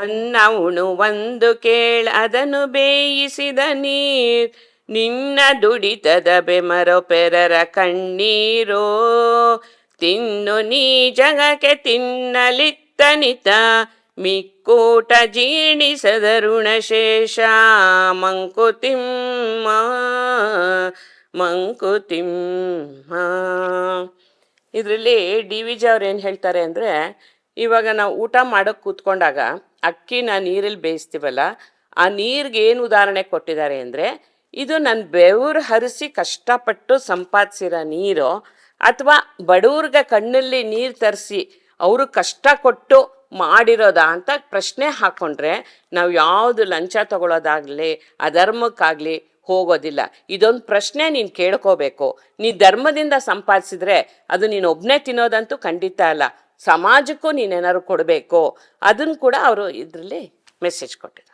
ಅನ್ನ ಉಣು, ಒಂದು ಕೇಳ, ಅದನ್ನು ಬೇಯಿಸಿದ ನೀರ್, ನಿನ್ನ ದುಡಿತದ ಬೆಮರೋ ಪೆರರ ಕಣ್ಣೀರೋ, ತಿನ್ನು ನೀ ಜಗಕ್ಕೆ ತಿನ್ನಲಿತ್ತನಿತ ಮಿಕ್ಕೂಟ ಮಂಕುತಿಂ ಋಣಶೇಷ ಮಂಕುತಿಮ್ಮ ಮಂಕುತಿಮ್ಮ ಇದರಲ್ಲಿ ಡಿ ವಿಜಿ ಅವ್ರು ಏನು ಹೇಳ್ತಾರೆ ಅಂದರೆ ಇವಾಗ ನಾವು ಊಟ ಮಾಡೋಕ್ಕೆ ಕೂತ್ಕೊಂಡಾಗ ಅಕ್ಕಿನ ನೀರಲ್ಲಿ ಬೇಯಿಸ್ತೀವಲ್ಲ, ಆ ನೀರಿಗೆ ಏನು ಉದಾಹರಣೆ ಕೊಟ್ಟಿದ್ದಾರೆ ಅಂದರೆ, ಇದು ನನ್ನ ಬೆವರು ಹರಿಸಿ ಕಷ್ಟಪಟ್ಟು ಸಂಪಾದಿಸಿರೋ ನೀರು ಅಥವಾ ಬಡವ್ರಿಗೆ ಕಣ್ಣಲ್ಲಿ ನೀರು ತರಿಸಿ ಅವರು ಕಷ್ಟ ಕೊಟ್ಟು ಮಾಡಿರೋದಾ ಅಂತ ಪ್ರಶ್ನೆ ಹಾಕ್ಕೊಂಡ್ರೆ ನಾವು ಯಾವುದು ಲಂಚ ತಗೊಳ್ಳೋದಾಗಲಿ ಅಧರ್ಮಕ್ಕಾಗಲಿ ಹೋಗೋದಿಲ್ಲ. ಇದೊಂದು ಪ್ರಶ್ನೆ ನೀನು ಕೇಳ್ಕೋಬೇಕು. ನೀ ಧರ್ಮದಿಂದ ಸಂಪಾದಿಸಿದ್ರೆ ಅದು ನೀನು ಒಬ್ಬನೇ ತಿನ್ನೋದಂತೂ ಖಂಡಿತ ಅಲ್ಲ. ಸಮಾಜಕ್ಕೂ ನೀನೇನಾದ್ರು ಕೊಡಬೇಕು ಅದನ್ನು ಕೂಡ ಅವರು ಇದರಲ್ಲಿ ಮೆಸೇಜ್ ಕೊಟ್ಟಿದ್ದಾರೆ.